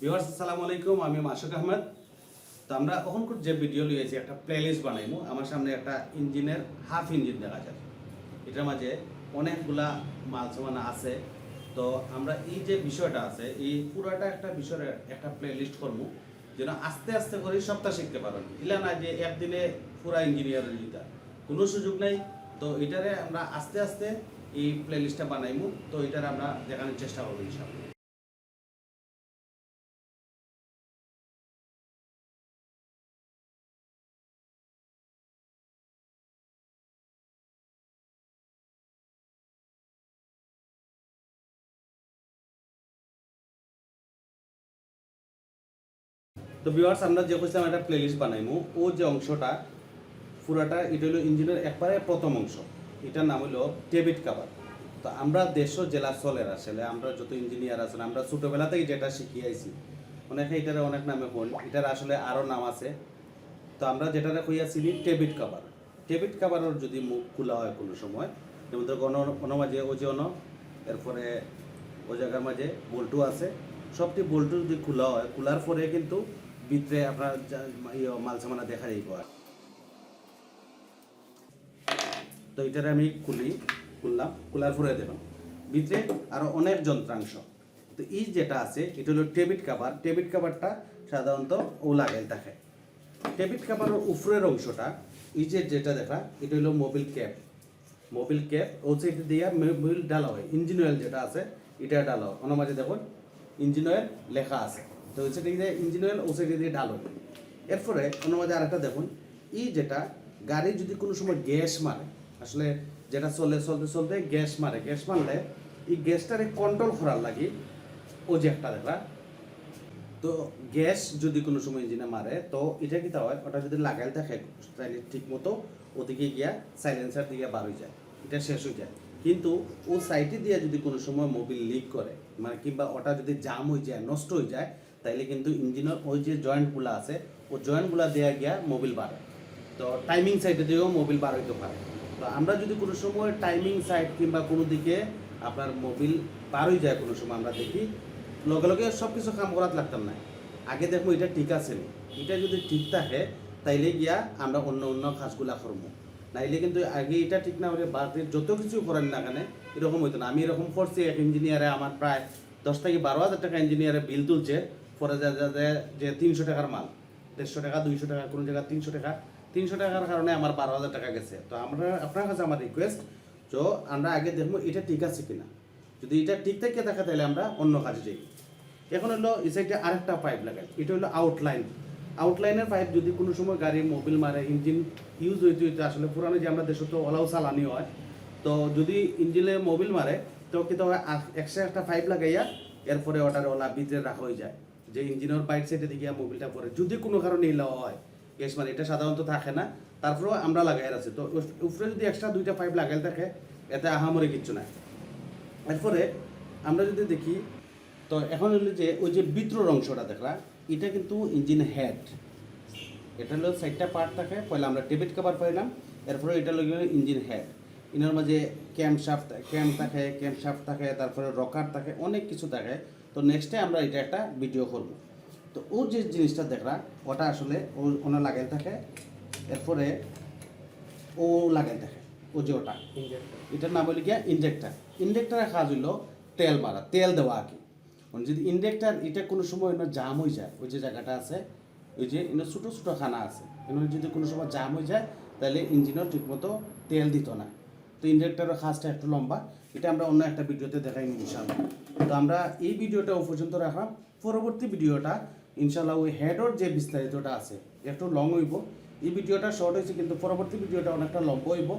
Viewers আসসালামু আলাইকুম, আমি মাসুক আহমেদ। তো আমরা কখন যে ভিডিও লিয়েছি একটা প্লেলিস্ট বানাইমু। আমার সামনে একটা ইঞ্জিনের হাফ ইঞ্জিন দেখা যায় এটার মাঝে অনেকগুলা মাল সামানা আছে। তো আমরা এই যে বিষয়টা আছে, এই পুরাটা একটা বিষয়ের একটা প্লেলিস্ট করব যেন আস্তে আস্তে করে সপ্তাহ শিখতে পারেন। ইলা না যে একদিনে পুরা ইঞ্জিনিয়ারের যেটা কোনো সুযোগ নেই। তো এটারে আমরা আস্তে আস্তে এই প্লেলিস্টটা বানাইমু। তো এটারে আমরা দেখানোর চেষ্টা করব ইনশাআল্লাহ। তো ভিউয়ার্স আমরা যে কইছিলাম একটা প্লেলিস্ট বানাইমু, ও যে অংশটা, পুরাটা, এটা হলো ইঞ্জিনের একবারে প্রথম অংশ। এটার নাম হলো ডেবিট কাভার। তো আমরা দেশ জেলা চলের আসলে আমরা যত ইঞ্জিনিয়ার আছেন, আমরা ছোটোবেলা থেকে যেটা শিখিয়ে আইছি, অনেকে এটার অনেক নামে কোন এটার আসলে আরও নাম আছে। তো আমরা যেটা কইয়াছি টেবিট কাভার। টেবিট কাভারের যদি মুখ খোলা হয় কোনো সময়, যেমন ধর গণ যে অন, এরপরে ও জায়গার মাঝে বল্টু আছে, সবটি বল্টু যদি খোলা হয়, খোলার পরে কিন্তু ভিতরে আপনার ইয়ে মাল সামানা দেখা যাইব আর তো এটারে আমি খুলি, খুললাম, খোলার পরে দেখুন ভিতরে আরও অনেক যন্ত্রাংশ। তো এই যেটা আছে, এটা হলো টেবিট কাভার। টেবিট কাভারটা সাধারণত ও লাগাই থাকে। টেবিট কাভারের উপরের অংশটা, এই যে যেটা দেখা এটা হলো মোবিল ক্যাপ। মোবিল ক্যাপ ও সাইড দিয়ে মোবিল ডালা হয়। ইঞ্জিন অয়েল যেটা আছে, এটা ডালা হয়। ওনার মাঝে দেখুন ইঞ্জিন অয়েল লেখা আছে। তো ওই সাইডে দিয়ে ইঞ্জিন অয়েল ও সাইডে দিয়ে ডালো। এরপরে মাঝে আরেকটা দেখুন এই যেটা গাড়ি যদি কোনো সময় গ্যাস মারে, আসলে যেটা চলে, চলতে চলতে গ্যাস মারে, গ্যাস মারলে এই গ্যাসটারে কন্ট্রোল করার লাগে ও যে একটা দেখা। তো গ্যাস যদি কোনো সময় ইঞ্জিনে মারে, তো এটা কি হয়, ওটা যদি লাগাই থাকে তাহলে ঠিক মতো ওদিকে গিয়া সাইলেন্সার দিয়ে বার হয়ে যায়, এটা শেষ হয়ে যায়। কিন্তু ও সাইটে দিয়ে যদি কোনো সময় মোবিল লিক করে মানে কিংবা ওটা যদি জাম হয়ে যায়, নষ্ট হয়ে যায় তাইলে কিন্তু ইঞ্জিনের ওই যে জয়েন্টগুলো আছে, ও জয়েন্টগুলো দেওয়া গিয়া মোবিল বাড়ে তো টাইমিং সাইডে দিয়েও মোবিল বার হইতে পারে। তো আমরা যদি কোনো সময় টাইমিং সাইড কিংবা কোনো দিকে আপনার মোবিল পার হয়ে যায় কোনো সময়, আমরা দেখি, লগে লগে সব কিছু কাম করাত লাগতাম না। আগে দেখব এটা ঠিক আছে নি। এটা যদি ঠিক থাকে, তাইলে গিয়া আমরা অন্য অন্য কাজগুলা করব। নাইলে কিন্তু আগে এটা ঠিক না হলে বাড়ির যত কিছু করেন না কেন, এরকম হইতো না। আমি এরকম করছি, এক ইঞ্জিনিয়ারে আমার প্রায় দশ থেকে বারো হাজার টাকা ইঞ্জিনিয়ারে বিল তুলছে। পরে যা যা তিনশো টাকার মাল, দেড়শো টাকা, দুইশো টাকা, কোনো জায়গায় তিনশো টাকা। তিনশো টাকার কারণে আমার বারো হাজার টাকা গেছে। তো আমরা, আপনার কাছে আমার রিকোয়েস্ট তো আমরা আগে দেখব এটা ঠিক আছে কিনা। যদি এটা ঠিক থেকে থাকে, তাহলে আমরা অন্য কাজে যাই। এখন হলো, এই সাইডে আরেকটা পাইপ লাগাই। এটা হলো আউটলাইন আউটলাইনের পাইপ যদি কোনো সময় গাড়ি মোবিল মারে ইঞ্জিন ইউজ হইতে হইতে, আসলে পুরানো যে আমরা দেশে তো ওলাও চালানি হয়, তো যদি ইঞ্জিনে মোবিল মারে, তো কিন্তু হয় এক্সট্রা একটা পাইপ লাগাইয়া, এরপরে ওটার ওলা ভিতরে রাখা হয়ে যায়। যে ইঞ্জিনের বাইক সাইডে দিকে মোবিলটা পরে যদি কোনো কারণে ইলা হয় গ্যাস মানে এটা সাধারণত থাকে না, তারপরেও আমরা লাগাই আছে। তো উপরে যদি এক্সট্রা দুইটা পাইপ লাগাই থাকে, এতে আহামরি কিচ্ছু নাই। এরপরে আমরা যদি দেখি, তো এখন হলো যে ওই যে বিত্রর অংশটা দেখলা, এটা কিন্তু ইঞ্জিন হেড এটা হলো চারটা পার্ট থাকে, পয়লা আমরা টেবিট কভার পাইলাম, এরপরে এটা হলো ইঞ্জিন হেড ইনার মাঝে ক্যাম্প শাফট ক্যাম্প থাকে ক্যাম্প শাফট থাকে তারপরে রকার থাকে অনেক কিছু থাকে। তো নেক্সটে আমরা এটা একটা ভিডিও করব। তো ও যে জিনিসটা দেখলা ওটা আসলে ও ওনা লাগাই থাকে এরপরে ও লাগাই থাকে ও যে ওটা। এটার নাম হলো গিয়া ইনজেক্টার ইনজেক্টারের কাজ হইল তেল মারা তেল দেওয়া আর কি। মানে যদি ইনজেক্টার এটা কোনো সময় এনে জাম হয়ে যায় ওই যে জায়গাটা আছে ওই যে ছোটো ছোটো খানা আছে যদি কোনো সময় জাম হয়ে যায় তাহলে ইঞ্জিনও ঠিকমতো তেল দিত না। তো ইনজেক্টারের কাজটা একটু লম্বা, এটা আমরা অন্য একটা ভিডিওতে দেখাই ইনশাল্লাহ তো আমরা এই ভিডিওটা ও পর্যন্ত রাখলাম। পরবর্তী ভিডিওটা ইনশাল্লাহ ওই হেডর যে বিস্তারিতটা আছে, একটু লং হইব। এই ভিডিওটা শর্ট হয়েছে কিন্তু পরবর্তী ভিডিওটা অনেকটা লম্বা হইব।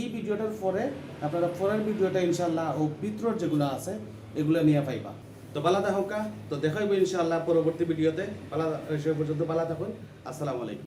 এই ভিডিওটার পরে আপনারা পরের ভিডিওটা ইনশাল্লাহ ও পিত্রর যেগুলো আছে, এগুলো নিয়ে পাইবা। তো বালা থাকা তো দেখাইব ইনশাল্লাহ পরবর্তী ভিডিওতে। বালা সে পর্যন্ত বালা থাকুন। আসসালামু আলাইকুম।